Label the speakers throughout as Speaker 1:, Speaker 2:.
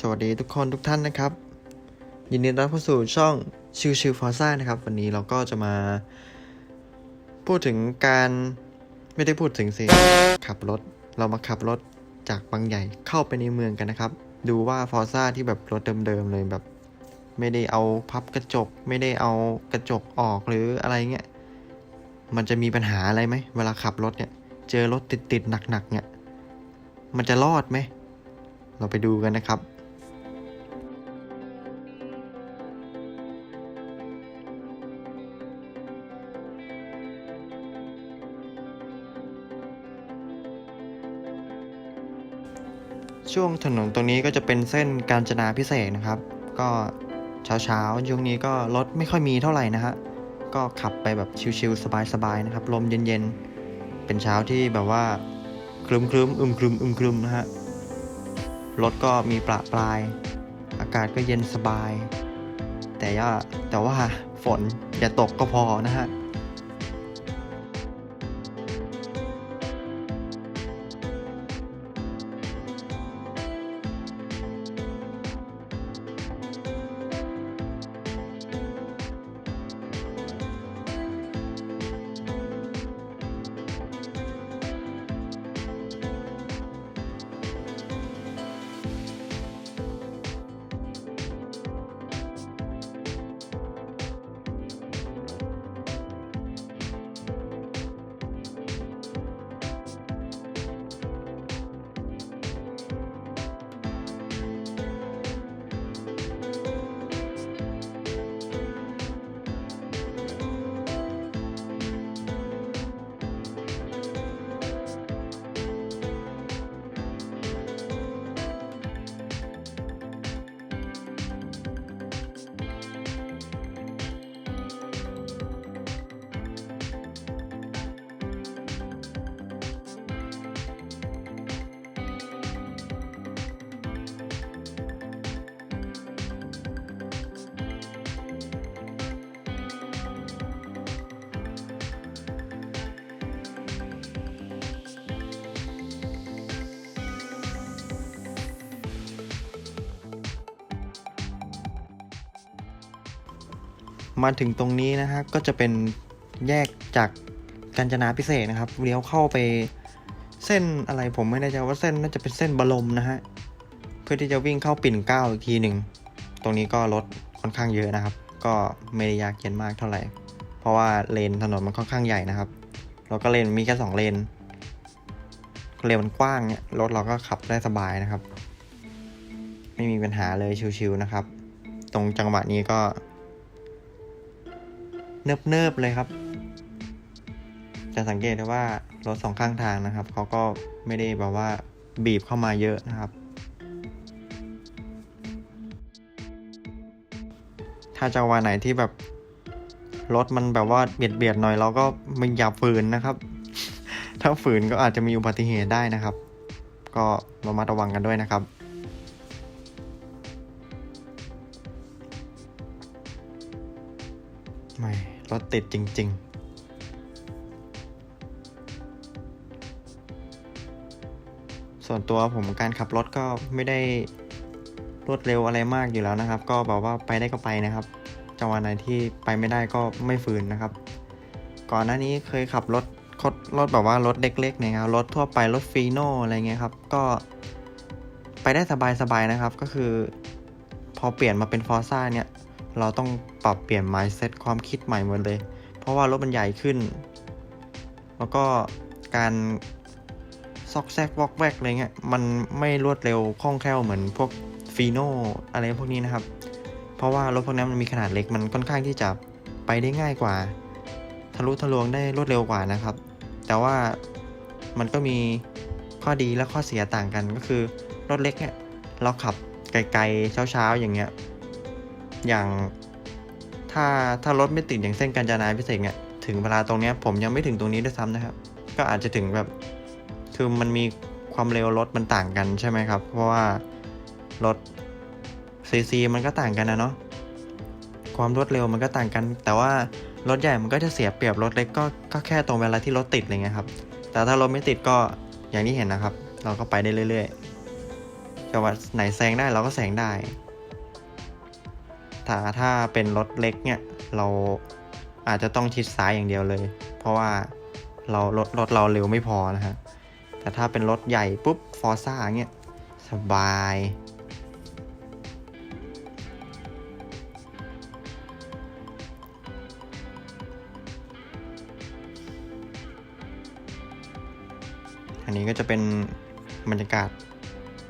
Speaker 1: สวัสดีทุกคนทุกท่านนะครับ ยินดีต้อนรับเข้าสู่ช่องชิวชิวฟอร์ซ่านะครับ วันนี้เราก็จะมา พูดถึงการไม่ได้พูดถึงสิขับรถ เรามาขับรถจากบางใหญ่เข้าไปในเมืองกันนะครับ ดูว่าฟอร์ซ่าที่แบบรถเดิมๆเลยแบบ ไม่ได้เอาพับกระจก ไม่ได้เอากระจกออกหรืออะไรเงี้ยมันจะมีปัญหาอะไรไหมเวลาขับรถเนี่ย เจอรถติดๆหนักๆเนี่ยมันจะรอดไหมเราไปดูกันนะครับ ช่วงถนนตรงนี้ก็จะเป็นเส้นกาญจนาพิเศษนะครับ ก็เช้าเช้าๆช่วงนี้ก็รถไม่ค่อยมีเท่าไหร่นะฮะก็ขับไปแบบชิวๆสบายๆนะครับ ลมเย็นๆ เป็นเช้าที่แบบว่าครึมครึมๆอึมครึมอึมครึมนะฮะรถก็มีประปราย อากาศก็เย็นสบาย แต่ว่าแต่ว่าฝนอย่าตกก็พอนะฮะ มาถึงตรงนี้นะฮะก็จะเป็นแยกจากกาญจนาพิเศษนะครับเลี้ยวเข้าไปเส้นอะไรผมไม่แน่ใจว่าเส้นน่าจะเป็นเส้นบรมนะฮะเพื่อที่จะวิ่งเข้าปิ่นเกล้าอีกทีหนึ่งตรงนี้ก็รถค่อนข้างเยอะนะครับ ก็ไม่ได้ยากเย็นมากเท่าไหร่ เพราะว่าเลนถนนมันค่อนข้างใหญ่นะครับแล้วก็เลนมีแค่สองเลนเลนมันกว้างเนี่ยรถเราก็ขับได้สบายนะครับ ไม่มีปัญหาเลยชิวๆนะครับ ตรงจังหวะนี้ก็ เนิบๆเลยครับ จะสังเกตได้ว่ารถสองข้างทางนะครับเขาก็ไม่ได้แบบว่าบีบเข้ามาเยอะนะครับ ถ้าจังหวะไหนที่แบบรถมันแบบว่าเบียดเบียดๆหน่อยเราก็ไม่อย่าฝืนนะครับ ถ้าฝืนก็อาจจะมีอุบัติเหตุได้นะครับ ก็ระมัดระวังกันด้วยนะครับ ไม่รถติดจริง ๆส่วนตัวผมการขับรถก็ไม่ได้รวดเร็วอะไรมากอยู่แล้วนะครับ ก็แบบว่าไปได้ก็ไปนะครับ จังหวะไหนที่ไปไม่ได้ก็ไม่ฝืนนะครับ ก่อนหน้านี้เคยขับรถคดรถแบบว่ารถเล็กๆเนี่ยครับรถทั่วไปรถฟีโน่อะไรเงี้ยครับ ก็ไปได้สบายๆนะครับ ก็คือ พอเปลี่ยนมาเป็นฟอร์ซ่าเนี่ย เราต้อง ปรับเปลี่ยน mindset ความคิดใหม่หมดเลย เพราะว่ารถมันใหญ่ขึ้น แล้วก็การซอกแซกวอกแวกอะไรเงี้ยมันไม่รวดเร็วคล่องแคล่วเหมือนพวกฟีโนอะไรพวกนี้นะครับ เพราะว่ารถพวกนี้มันมีขนาดเล็กมันค่อนข้างที่จะไปได้ง่ายกว่า ทะลุทะลวงได้รวดเร็วกว่านะครับ แต่ว่ามันก็มีข้อดีและข้อเสียต่างกันก็คือรถเล็กเนี่ยเราขับไกลๆเช้าๆอย่างเงี้ยอย่าง ถ้าถ้ารถไม่ติดอย่างเส้นกาญจนาพิเศษเนี่ยถึงเวลาตรงเนี้ยผมยังไม่ถึงตรงนี้ด้วยซ้ำนะครับ ก็อาจจะถึงแบบคือมันมีความเร็วรถมันต่างกันใช่ไหมครับ เพราะว่ารถซีซีมันก็ต่างกันนะเนาะความรวดเร็วมันก็ต่างกัน แต่ว่ารถใหญ่มันก็จะเสียเปรียบรถเล็กก็ก็แค่ตรงเวลาที่รถติดอะไรเงี้ยครับ แต่ถ้ารถไม่ติดก็อย่างที่เห็นนะครับ เราก็ไปได้เรื่อยๆจะว่าไหนแซงได้เราก็แซงได้ ถ้าถ้าเป็นรถเล็กเนี่ยเราอาจจะต้องชิดซ้ายอย่างเดียวเลย เพราะว่าเรารถรถเราเร็วไม่พอนะฮะ แต่ถ้าเป็นรถใหญ่ปุ๊บฟอร์ซ่าเงี้ยสบายอันนี้ก็จะเป็นบรรยากาศ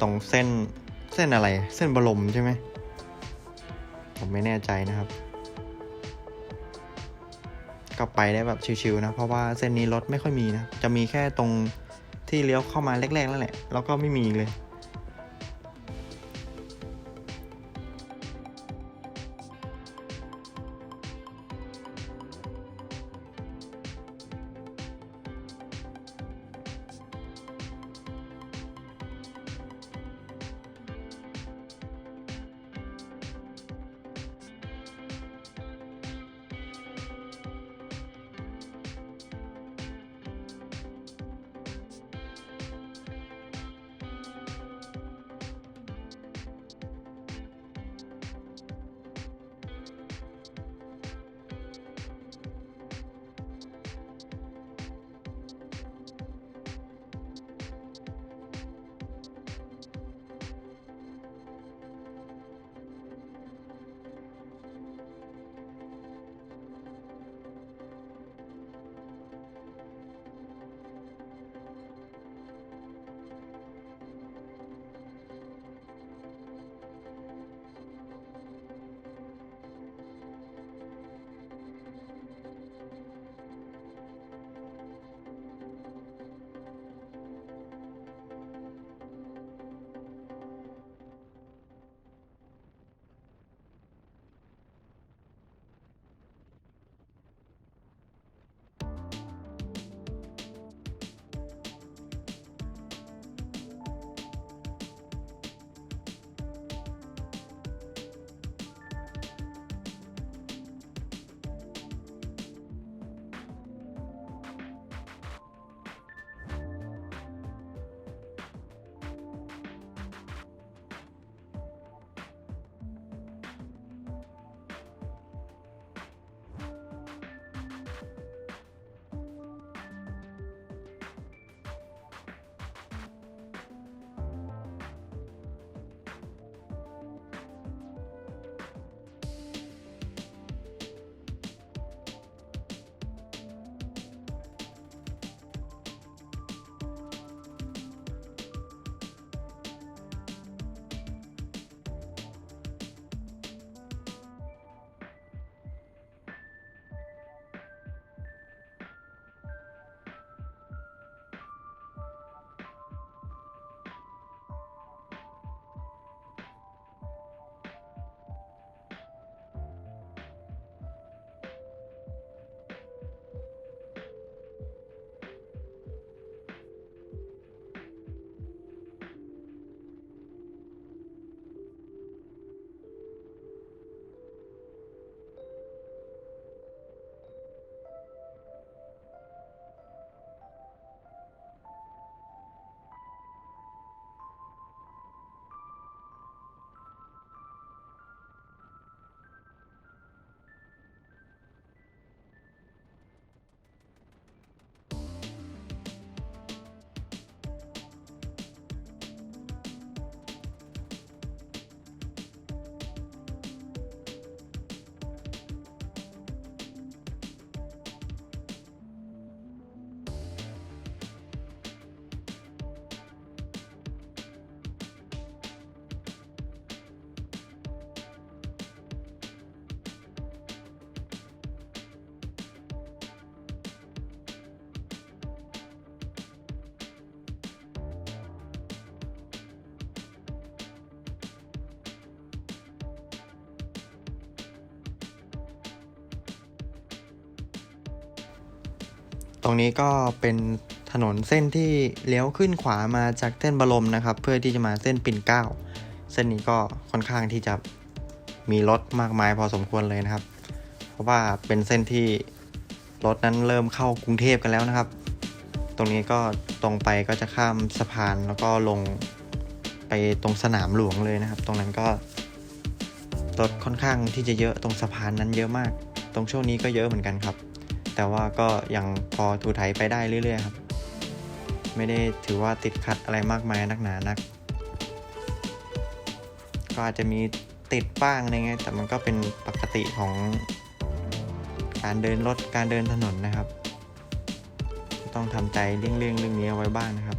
Speaker 1: ตรงเส้นเส้นอะไร เส้นบรมใช่ไหม ผมไม่แน่ใจนะครับ ก็ไปได้แบบชิวๆนะ เพราะว่าเส้นนี้รถไม่ค่อยมีนะ จะมีแค่ตรงที่เลี้ยวเข้ามาแรกๆนั่นแหละ แล้วก็ไม่มีเลย ตรงนี้ก็เป็นถนนเส้นที่เลี้ยวขึ้นขวามาจากเส้นบรมนะครับ เพื่อที่จะมาเส้นปิ่นเกล้าเส้นนี้ก็ค่อนข้างที่จะมีรถมากมายพอสมควรเลยนะครับ เพราะว่าเป็นเส้นที่รถนั้นเริ่มเข้ากรุงเทพกันแล้วนะครับ ตรงนี้ก็ตรงไปก็จะข้ามสะพานแล้วก็ลงไปตรงสนามหลวงเลยนะครับ ตรงนั้นก็รถค่อนข้างที่จะเยอะตรงสะพานนั้นเยอะมาก ตรงช่วงนี้ก็เยอะเหมือนกันครับ แต่ว่าก็ยังพอถูไถไปได้เรื่อยๆครับ ไม่ได้ถือว่าติดขัดอะไรมากมายนักหนานัก ก็อาจจะมีติดบ้างอะไรเงี้ยแต่มันก็เป็นปกติของการเดินรถการเดินถนนนะครับ ต้องทำใจเลี่ยงๆเรื่องนี้เอาไว้บ้างนะครับ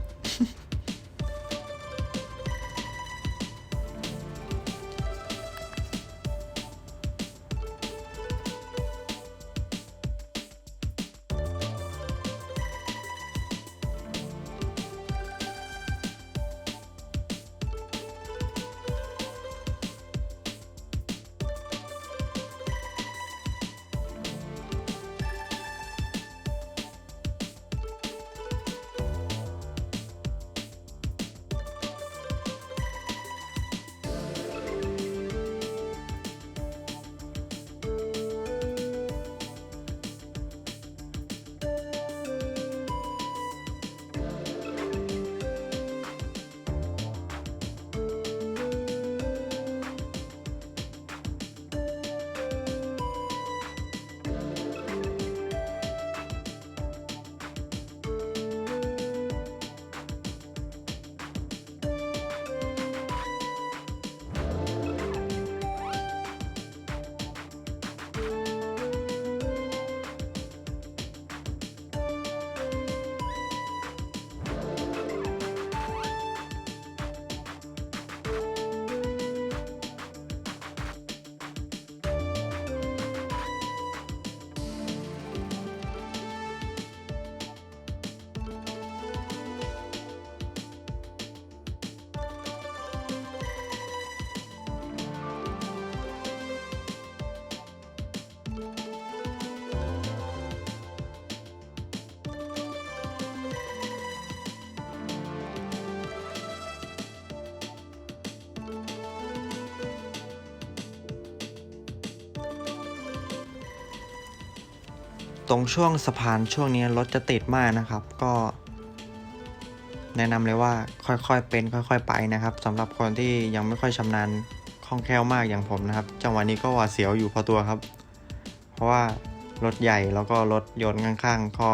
Speaker 1: ตรงช่วงสะพานช่วงนี้รถจะติดมากนะครับ ก็ แนะนำเลยว่าค่อยๆเป็นค่อยๆไปนะครับสำหรับคนที่ยังไม่ค่อยชำนาญคล่องแคล่วมากอย่างผมนะครับ จังหวะนี้ก็หวาดเสียวอยู่พอตัวครับ เพราะว่ารถใหญ่แล้วก็รถยนต์ข้างๆ ก็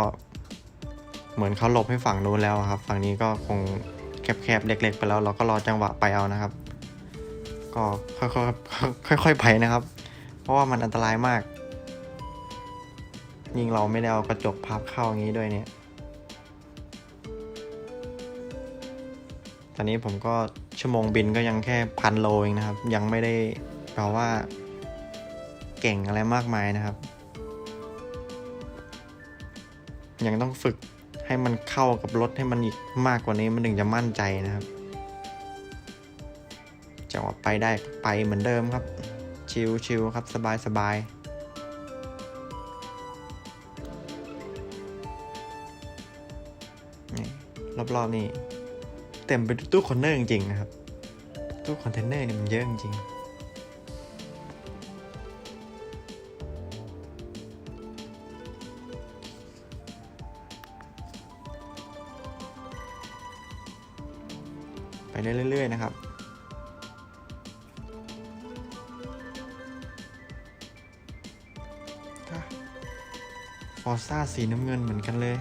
Speaker 1: เหมือนเขาหลบให้ฝั่งนู้นแล้วครับ ฝั่งนี้ก็คงแคบๆเล็ก ๆ ไปแล้ว เราก็รอจังหวะไปเอานะครับ ก็ค่อยๆค่อยๆไปนะครับ เพราะว่ามันอันตรายมาก ยิ่งเราไม่ได้เอากระจกพับเข้าอย่างนี้ด้วยเนี่ย ตอนนี้ผมก็ชั่วโมงบินก็ยังแค่พันโลเองนะครับ ยังไม่ได้แปลว่า เก่งอะไรมากมายนะครับ ยังต้องฝึกให้มันเข้ากับรถให้มันอีกมากกว่านี้มันถึงจะมั่นใจนะครับจังหวะไปได้ไปเหมือนเดิมครับ ชิลๆครับสบายสบายๆ รอบๆนี่เต็มไปด้วยตู้คอนเทนเนอร์จริงๆนะครับ ตู้คอนเทนเนอร์นี่มันเยอะจริงๆไปเรื่อยๆนะครับฟอร์ซ่าสีน้ำเงินเหมือนกันเลย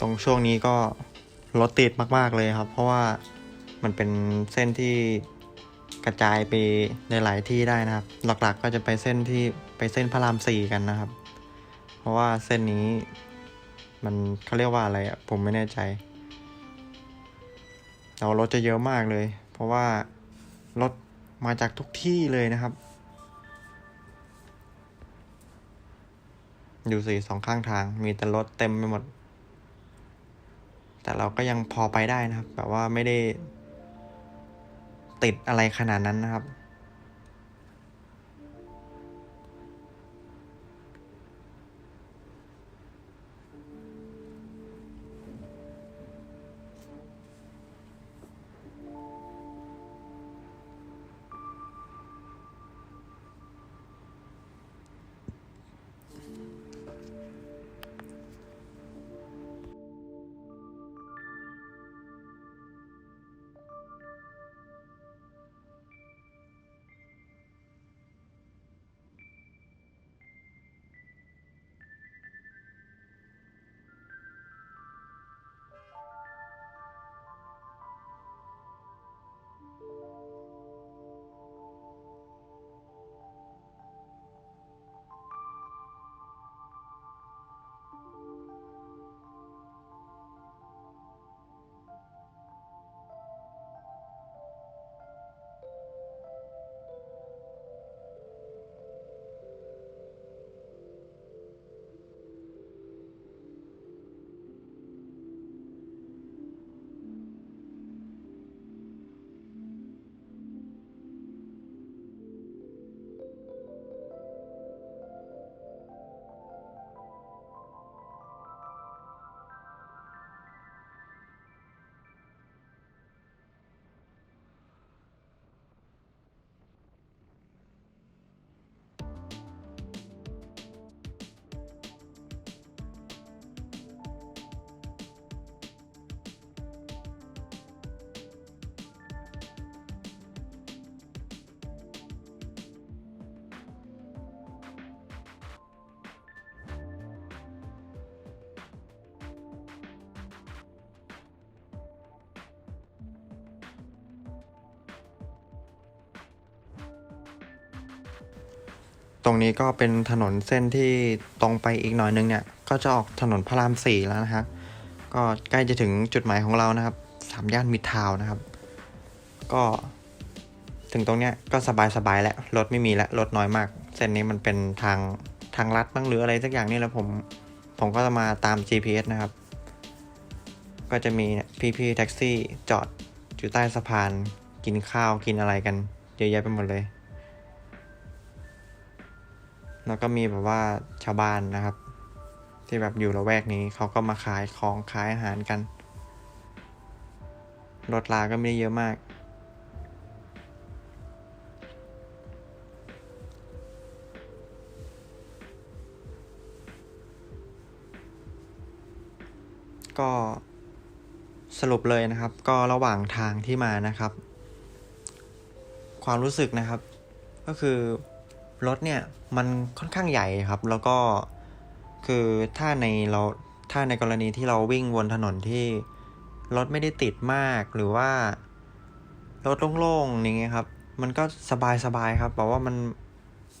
Speaker 1: ตรงช่วงนี้ก็รถติดมาก ๆ เลยครับ เพราะว่ามันเป็นเส้นที่กระจายไปในหลายที่ได้นะครับ หลักๆก็จะไปเส้นที่ไปเส้นพระรามสี่กันนะครับ เพราะว่าเส้นนี้มันเขาเรียกว่าอะไรอะ่ะผมไม่แน่ใจแต่ว่ารถจะเยอะมากเลย เพราะว่ารถมาจากทุกที่เลยนะครับ อยู่สี่สองข้างทางมีแต่รถเต็มไปหมด แต่เราก็ยังพอไปได้นะครับ แบบว่าไม่ได้ติดอะไรขนาดนั้นนะครับ ตรงนี้ก็เป็นถนนเส้นที่ตรงไปอีกหน่อยนึงเนี่ย ก็จะออกถนนพระรามสี่แล้วนะครับก็ใกล้จะถึงจุดหมายของเรานะครับสามย่านมิตรทาวน์นะครับ ก็ถึงตรงเนี้ยก็สบายสบายๆแล้วรถไม่มีแล้วรถน้อยมาก เส้นนี้มันเป็นทางทางลัดบ้างหรืออะไรสักอย่างนี่แล้วผมผมก็จะมาตาม GPS นะครับ ก็จะมีพี่พี่ๆแท็กซี่จอดอยู่ใต้สะพานกินข้าวกินอะไรกันเยอะแยะไปหมดเลย แล้วก็มีแบบว่าชาวบ้านนะครับ ที่แบบอยู่ละแวกนี้เขาก็มาขายของขายอาหารกัน รถลาก็ไม่ได้เยอะมาก ก็สรุปเลยนะครับ ก็ระหว่างทางที่มานะครับ ความรู้สึกนะครับ ก็คือ รถเนี่ยมันค่อนข้างใหญ่ครับ แล้วก็คือถ้าในเราถ้าในกรณีที่เราวิ่งบนถนนที่รถไม่ได้ติดมากหรือว่ารถโล่งๆอย่างเงี้ยครับ มันก็สบายๆครับแบบว่ามัน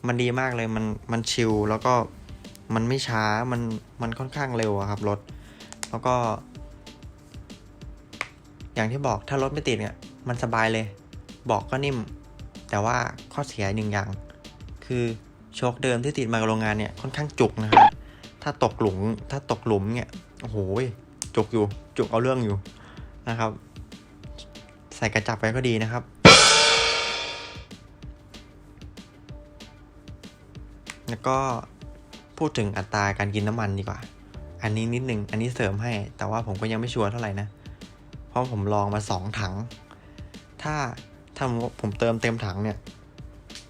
Speaker 1: มันดีมากเลยมันมันชิลแล้วก็มันไม่ช้ามันมันค่อนข้างเร็วครับรถ แล้วก็ อย่างที่บอกถ้ารถไม่ติดเนี่ย มันสบายเลย บอกก็นิ่ม แต่ว่าข้อเสียหนึ่งอย่าง คือโชคเดิมที่ติดมากับโรงงานเนี่ยค่อนข้างจุกนะครับ ถ้าตกหลุมถ้าตกหลุมเนี่ยโอ้โหจุกอยู่จุกเอาเรื่องอยู่นะครับ ใส่กระจับไว้ก็ดีนะครับแล้วก็พูดถึงอัตราการกินน้ำมันดีกว่า อันนี้นิดหนึ่ง อันนี้เสริมให้ แต่ว่าผมก็ยังไม่ชัวร์เท่าไหร่นะ เพราะผมลองมาสองถัง ถ้าถ้าผมเติมเต็มถังเนี่ย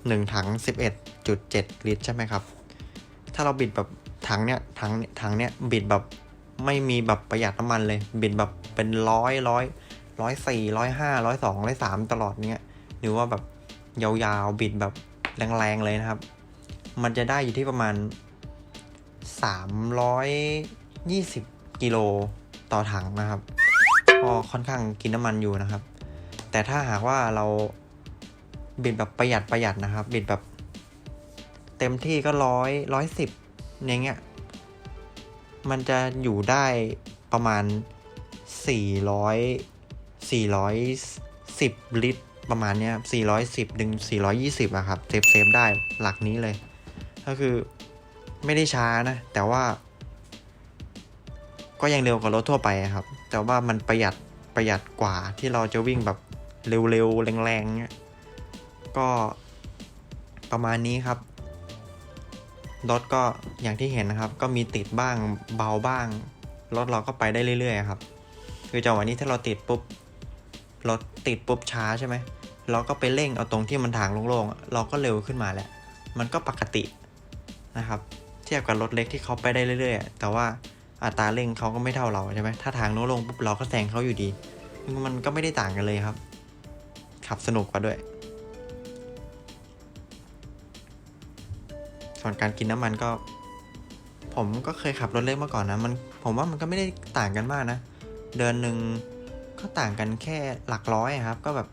Speaker 1: หนึ่งถังสิบเอ็ด จุดเจ็ดลิตรใช่ไหมครับ ถ้าเราบิดแบบถังเนี่ยถังถังเนี่ยบิดแบบไม่มีแบบประหยัดน้ำมันเลย บิดแบบเป็นร้อยร้อยร้อยสี่ร้อยห้าร้อยสองร้อยสามตลอดเนี่ยหรือว่าแบบยาวๆ บิดแบบแรงๆ เลยนะครับ มันจะได้อยู่ที่ประมาณสามร้อยยี่สิบกิโลต่อถังนะครับ ก็ค่อนข้างกินน้ำมันอยู่นะครับ แต่ถ้าหากว่าเราบิดแบบประหยัดประหยัดนะครับ บิดแบบ เต็มที่ก็ร้อยร้อยสิบอย่างเงี้ย มันจะอยู่ได้ประมาณสี่ร้อยสี่ร้อยสิบลิตร ประมาณเนี้ยสี่ร้อยสิบถึงสี่ร้อยี่สิบอะครับ เซฟเซฟได้หลักนี้เลย ก็คือไม่ได้ช้านะ แต่ว่า ก็ยังเร็วกว่ารถทั่วไปครับ แต่ว่ามันประหยัดประหยัดกว่าที่เราจะวิ่งแบบเร็วๆ แรงๆเงี้ยก็ประมาณนี้ครับ รถก็อย่างที่เห็นนะครับ ก็มีติดบ้างเบาบ้าง รถเราก็ไปได้เรื่อยๆครับ คือจังหวะนี้ถ้าเราติดปุ๊บรถติดปุ๊บช้าใช่ไหมเราก็ไปเร่งเอาตรงที่มันทางโล่งๆเราก็เร็วขึ้นมาแหละมันก็ปกตินะครับ เทียบกับรถเล็กที่เขาไปได้เรื่อยๆ แต่ว่าอัตราเร่งเขาก็ไม่เท่าเราใช่ไหมถ้าทางโล่งๆปุ๊บเราก็แซงเขาอยู่ดี มันก็ไม่ได้ต่างกันเลยครับ ขับสนุกกว่าด้วย ส่วนการกินน้ำมันก็ ผมก็เคยขับรถเล็กมาก่อนนะมันผมว่ามันก็ไม่ได้ต่างกันมากนะ เดือนหนึ่งก็ต่างกันแค่หลักร้อยครับ ก็แบบ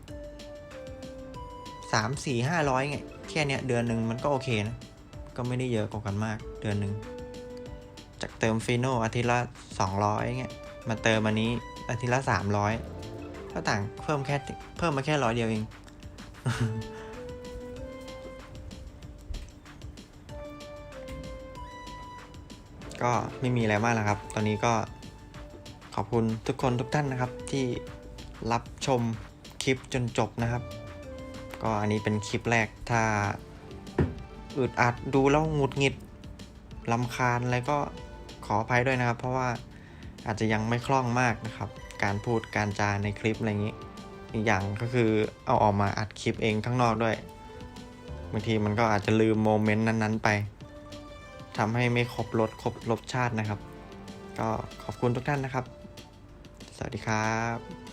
Speaker 1: สามสี่ห้าร้อยไงแค่เนี้ยเดือนหนึ่งมันก็โอเคนะ ก็ไม่ได้เยอะกว่ากันมาก เดือนหนึ่งจากเติมฟีโนอาทิตย์ละสองร้อยเงี้ยมาเติมอันนี้อาทิตย์ละสามร้อยก็ต่างเพิ่มแค่เพิ่มมาแค่ร้อยเดียวเอง ก็ไม่มีอะไรมากแล้วครับ ตอนนี้ก็ขอบคุณทุกคนทุกท่านนะครับ ที่รับชมคลิปจนจบนะครับ ก็อันนี้เป็นคลิปแรกถ้าอึดอัดดูแล้วหงุดหงิดลำคาญอะไรก็ขออภัยด้วยนะครับ เพราะว่าอาจจะยังไม่คล่องมากนะครับ การพูดการจาในคลิปอะไรอย่างนี้อีกอย่างก็คือเอาออกมาอัดคลิปเองข้างนอกด้วยบางทีมันก็อาจจะลืมโมเมนต์นั้นๆไป ทำให้ไม่ครบรสครบรสชาตินะครับ ก็ขอบคุณทุกท่านนะครับ สวัสดีครับ